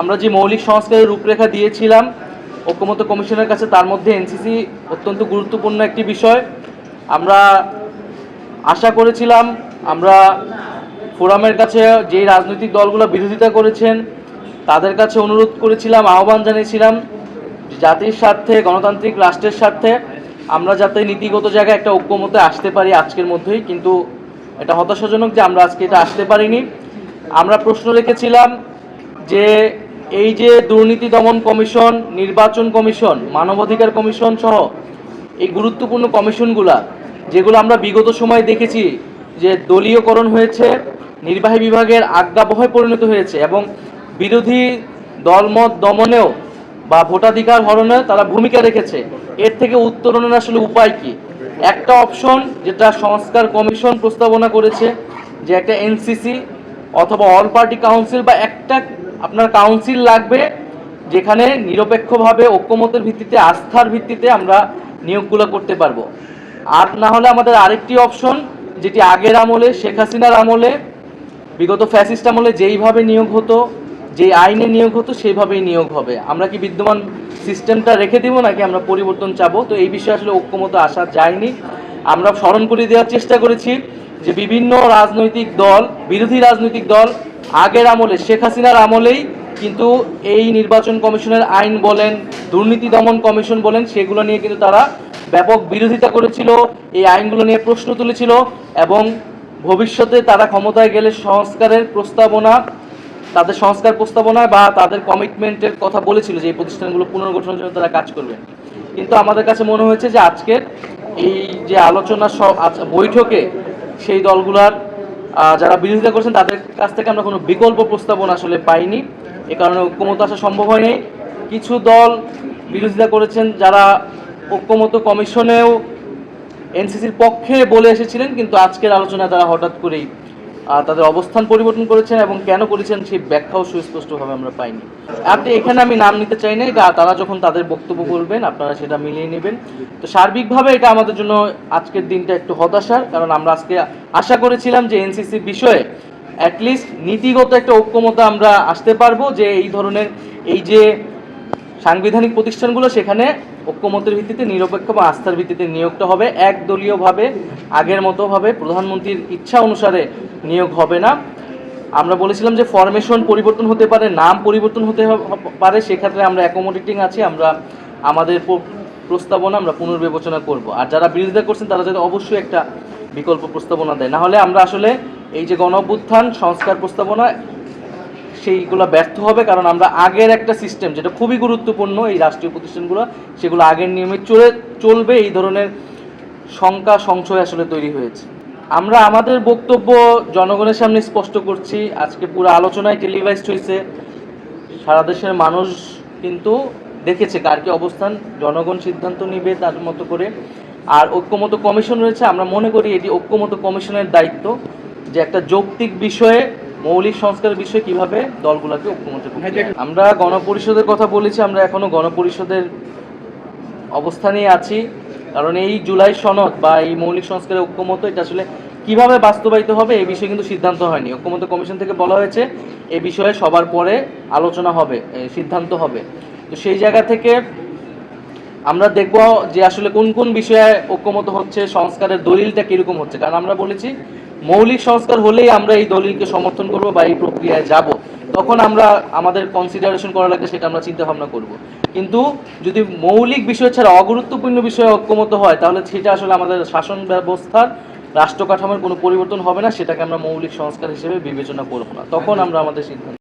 আমরা যে মৌলিক সংস্কারের রূপরেখা দিয়েছিলাম, ঐক্যমত্য কমিশনের কাছে তার মধ্যে এনসিসি অত্যন্ত গুরুত্বপূর্ণ একটি বিষয়। আমরা আশা করেছিলাম, আমরা ফোরামের কাছে যে রাজনৈতিক দলগুলো বিরোধিতা করেছেন, তাদের কাছে অনুরোধ করেছিলাম, আহ্বান জানিয়েছিলাম জাতির স্বার্থে, গণতান্ত্রিক রাষ্ট্রের স্বার্থে আমরা যাতে নীতিগত জায়গায় একটা ঐক্যমতে আসতে পারি আজকের মধ্যেই, কিন্তু এটা হতাশাজনক যে আমরা আজকে এটা আসতে পারিনি। আমরা প্রশ্ন রেখেছিলাম যে এই যে দুর্নীতি দমন কমিশন, নির্বাচন কমিশন, মানবাধিকার কমিশন সহ এই গুরুত্বপূর্ণ কমিশনগুলা, যেগুলো আমরা বিগত সময় দেখেছি যে দলীয়করণ হয়েছে, নির্বাহী বিভাগের আজ্ঞাবহে পরিণত হয়েছে এবং বিরোধী দলমত দমনেও বা ভোটাধিকার হরণে তারা ভূমিকা রেখেছে। এর থেকে উত্তরণের আসলে উপায় কি? একটা অপশন যেটা সংস্কার কমিশন প্রস্তাবনা করেছে, যে একটা এনসিসি অথবা অল পার্টি কাউন্সিল বা একটা আপনার কাউন্সিল লাগবে, যেখানে নিরপেক্ষভাবে, ঐক্যমতের ভিত্তিতে, আস্থার ভিত্তিতে আমরা নিয়োগগুলো করতে পারব। আর না হলে আমাদের আরেকটি অপশন যেটি আগের আমলে, শেখ হাসিনার আমলে, বিগত ফ্যাসিস্ট আমলে যেইভাবে নিয়োগ হতো যে আইনে নিয়োগ হতো, সেইভাবেই নিয়োগ হবে। আমরা কি বিদ্যমান সিস্টেমটা রেখে দিব, নাকি আমরা পরিবর্তন চাবো? তো এই বিষয়ে আসলে ঐক্যমত আসা যায়নি। আমরা স্মরণ করে দেওয়ার চেষ্টা করেছি যে বিভিন্ন রাজনৈতিক দল, বিরোধী রাজনৈতিক দল আগের আমলে, শেখ হাসিনার আমলেই কিন্তু এই নির্বাচন কমিশনের আইন বলেন, দুর্নীতি দমন কমিশন বলেন, সেগুলো নিয়ে কিন্তু তারা ব্যাপক বিরোধিতা করেছিল, এই আইনগুলো নিয়ে প্রশ্ন তুলেছিল এবং ভবিষ্যতে তারা ক্ষমতায় গেলে সংস্কারের প্রস্তাবনা, তাদের সংস্কার প্রস্তাবনায় বা তাদের কমিটমেন্টের কথা বলেছিল যে এই প্রতিষ্ঠানগুলো পুনর্গঠনের জন্য তারা কাজ করবে। কিন্তু আমাদের কাছে মনে হয়েছে যে আজকের এই যে আলোচনা সব বৈঠকে সেই দলগুলার যারা বিরোধিতা করছেন, তাদের কাছ থেকে আমরা কোনো বিকল্প প্রস্তাবনা আসলে পাইনি। এ কারণে ঐক্যমত আসা সম্ভব হয়নি। কিছু দল বিরোধিতা করেছেন যারা ঐক্যমত কমিশনেও এনসিসির পক্ষে বলে এসেছিলেন, কিন্তু আজকের আলোচনায় তারা হঠাৎ করেই তাদের অবস্থান পরিবর্তন করেছেন এবং কেন করেছেন সেই ব্যাখ্যাও সুস্পষ্টভাবে আমরা পাইনি। আপনি এখানে আমি নাম নিতে চাই না তারা যখন তাদের বক্তব্য বলবেন, আপনারা সেটা মিলিয়ে নেবেন। তো সার্বিকভাবে এটা আমাদের জন্য আজকের দিনটা একটু হতাশার, কারণ আমরা আজকে আশা করেছিলাম যে এনসিসি বিষয়ে অ্যাটলিস্ট নীতিগত একটা ঐক্যমতে আমরা আসতে পারব যে এই ধরনের এই যে সাংবিধানিক প্রতিষ্ঠানগুলো সেখানে ঐক্যমতের ভিত্তিতে, নিরপেক্ষ বা আস্থার ভিত্তিতে নিয়োগটা হবে। একদলীয়ভাবে, আগের মতোভাবে প্রধানমন্ত্রীর ইচ্ছা অনুসারে নিয়োগ হবে না। আমরা বলেছিলাম যে ফরমেশন পরিবর্তন হতে পারে, নাম পরিবর্তন হতে পারে, সেক্ষেত্রে আমরা অ্যাকোমোডেটিং আছি, আমরা আমাদের প্রস্তাবনা আমরা পুনর্বিবেচনা করব। আর যারা বিরোধিতা করছেন, তারা যাতে অবশ্যই একটা বিকল্প প্রস্তাবনা দেয়। না হলে আমরা আসলে এই যে গণ সংস্কার প্রস্তাবনা সেইগুলো ব্যর্থ হবে, কারণ আমরা আগের একটা সিস্টেম যেটা খুবই গুরুত্বপূর্ণ, এই রাষ্ট্রীয় প্রতিষ্ঠানগুলো, সেগুলো আগের নিয়মে চলে, চলবে, এই ধরনের শঙ্কা, সংশয় আসলে তৈরি হয়েছে। আমরা আমাদের বক্তব্য জনগণের সামনে স্পষ্ট করছি। আজকে পুরো আলোচনায় টেলিভাইজড হয়েছে। সারা দেশের মানুষ কিন্তু দেখেছে কার কি অবস্থান, জনগণ সিদ্ধান্ত নিবে তার মতো করে। আর ঐক্যমত কমিশন রয়েছে, আমরা মনে করি এটি ঐক্যমত কমিশনের দায়িত্ব, যে একটা যৌক্তিক বিষয়ে মৌলিক সংস্কারের বিষয়ে কীভাবে দলগুলোকে ঐক্যমত আমরা গণপরিষদের কথা বলেছি আমরা এখনও গণপরিষদের অবস্থানেই আছি। কারণ এই জুলাই সনদ বা এই মৌলিক সংস্কারের ঐক্যমত এটা আসলে কীভাবে বাস্তবায়িত হবে এই বিষয়ে কিন্তু সিদ্ধান্ত হয়নি। ঐক্যমত কমিশন থেকে বলা হয়েছে এ বিষয়ে সবার পরে আলোচনা হবে সিদ্ধান্ত হবে। তো সেই জায়গা থেকে আমরা দেখব যে আসলে কোন কোন বিষয়ে ঐক্যমত হচ্ছে সংস্কারের দলিলটা কীরকম হচ্ছে। কারণ আমরা বলেছি মৌলিক সংস্কার হলেই আমরা এই দলিলকে সমর্থন করব বা এই প্রক্রিয়ায় যাব। তখন আমরা আমাদের কনসিডারেশন করা লাগবে সেটা আমরা চিন্তা ভাবনা করব। কিন্তু যদি মৌলিক বিষয় ছাড়া অগুরুত্বপূর্ণ বিষয়ে ঐক্যমত হয়, তাহলে সেটা আসলে আমাদের শাসন ব্যবস্থার রাষ্ট্র কাঠামোর কোনো পরিবর্তন হবে না, সেটাকে আমরা মৌলিক সংস্কার হিসেবে বিবেচনা করব না। তখন আমরা আমাদের সিদ্ধান্ত